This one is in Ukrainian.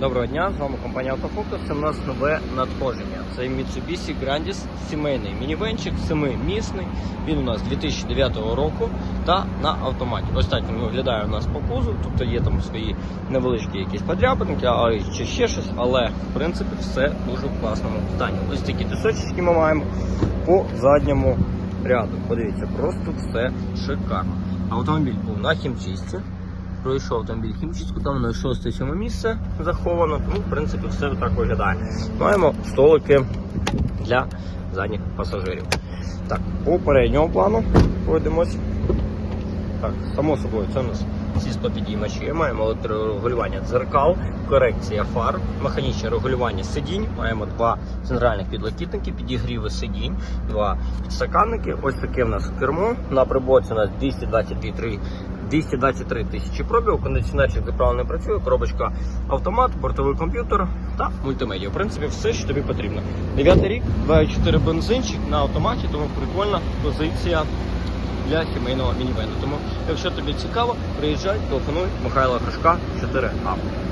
Доброго дня, з вами компанія Автофокус. Це в нас нове надходження. Це Mitsubishi Grandis сімейний мінівенчик, семимісний. Він у нас 2009 року та на автоматі. Він виглядає у нас по кузу, тобто є там свої невеличкі якісь подряпинки, а чи ще щось, але в принципі все дуже в класному стані. Ось такі тисочки ми маємо по задньому ряду. Подивіться, просто все шикарно. Автомобіль був на хімчистці пройшов автомобіль хімчистку, там на 6-7 місце заховано, тому в принципі все так виглядає. Маємо столики для задніх пасажирів. Так, по передньому плану пройдемось. Так, само собою, це у нас ці стопідіймачі. Маємо електрорегулювання дзеркал, корекція фар, механічне регулювання сидінь. Маємо два центральних підлокітники, підігріви сидінь, два підстаканники. Ось таке в нас кермо. На приборці у нас 223 223 тисячі пробігу, кондиціонерчик заправлено не працює, коробочка автомат, бортовий комп'ютер та мультимедіа. В принципі, все, що тобі потрібно. Дев'ятий рік, 2,4 бензинчик на автоматі, тому прикольна позиція для сімейного мінівену. Тому, якщо тобі цікаво, приїжджай, телефонуй Михайла Кришка 4А.